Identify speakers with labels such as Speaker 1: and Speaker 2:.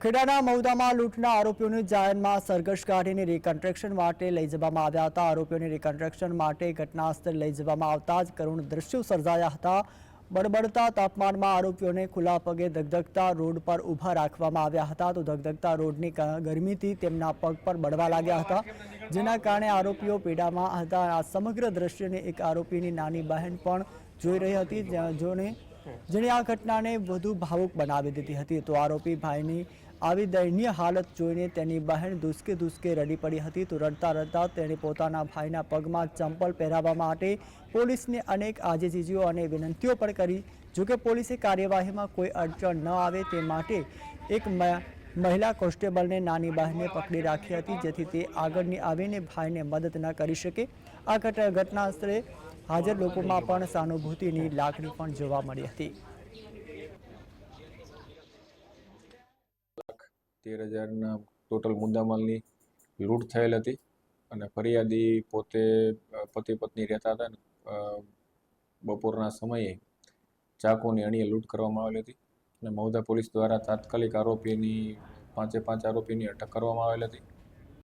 Speaker 1: ખેડાના મૌદામાં લૂંટના આરોપીઓને જાહેરમાં સરઘસ કાઢીને રિકન્સ્ટ્રક્શન માટે લઈ જવામાં આવ્યા હતા. આરોપીઓને રિકન્સ્ટ્રક્શન માટે ઘટનાસ્થળ લઈ જવામાં આવતા જ કરુણ દ્રશ્યો સર્જાયા હતા. બળબડતા તાપમાનમાં આરોપીઓને ખુલ્લા પગે ધગધગતા રોડ પર ઊભા રાખવામાં આવ્યા હતા. તો ધગધગતા રોડની ગરમીથી તેમના પગ પર બળવા લાગ્યા હતા, જેના કારણે આરોપીઓ પીડામાં હતા. આ સમગ્ર દ્રશ્યને એક આરોપીની નાની બહેન પણ જોઈ રહી હતી જોને જેણે આ ઘટનાને વધુ ભાવુક બનાવી દીધી હતી. તો આરોપી ભાઈની આવી દયનીય હાલત જોઈને તેની બહેન ધુસકે ધુસકે રડી પડી હતી. તો રડતા રડતા તેણે પોતાના ભાઈના પગમાં ચંપલ પહેરાવવા માટે પોલીસને અનેક આજીજીઓ અને વિનંતીઓ પણ કરી. જોકે પોલીસે કાર્યવાહીમાં કોઈ અડચણ ન આવે તે માટે એક મહિલા કોન્સ્ટેબલને નાની બહેને પકડી રાખી હતી, જેથી તે આગળની આવીને ભાઈને મદદ ન કરી શકે. આ ઘટ- ઘટના સ્થળે હાજર લોકોમાં પણ સહાનુભૂતિની લાગણી પણ જોવા મળી હતી.
Speaker 2: તેર હજારના ટોટલ મુદ્દામાલની લૂંટ થયેલ હતી અને ફરિયાદી પોતે, પતિ પત્ની રહેતા હતા બપોરના સમયે ચાકુની અણીએ લૂંટ કરવામાં આવેલી હતી. અને મૌદા પોલીસ દ્વારા તાત્કાલિક આરોપીની પાંચે પાંચ આરોપીની અટક કરવામાં આવેલ હતી.